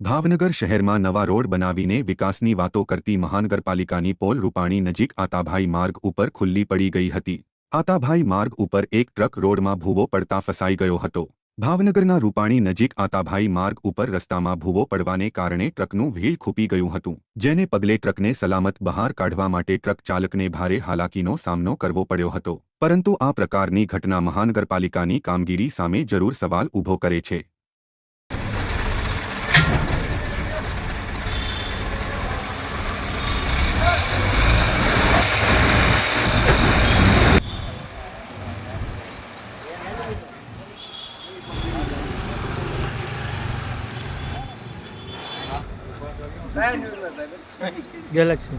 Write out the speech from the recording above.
ભાવનગર શહેરમાં નવા રોડ બનાવીને વિકાસની વાતો કરતી મહાનગરપાલિકાની પોલ રૂપાણી નજીક આતાભાઈ માર્ગ ઉપર ખુલ્લી પડી ગઈ હતી. આતાભાઈ માર્ગ ઉપર એક ટ્રક રોડમાં ભૂવો પડતા ફસાઈ ગયો હતો. ભાવનગરના રૂપાણી નજીક આતાભાઈ માર્ગ ઉપર રસ્તામાં ભૂવો પડવાને કારણે ટ્રકનું વ્હીલ ખૂપી ગયું હતું. જેને પગલે ટ્રકને સલામત બહાર કાઢવા માટે ટ્રક ચાલકને ભારે હાલાકીનો સામનો કરવો પડ્યો હતો. પરંતુ આ પ્રકારની ઘટના મહાનગરપાલિકાની કામગીરી સામે જરૂર સવાલ ઊભો કરે છે. Beğeniyorum. Galaxy.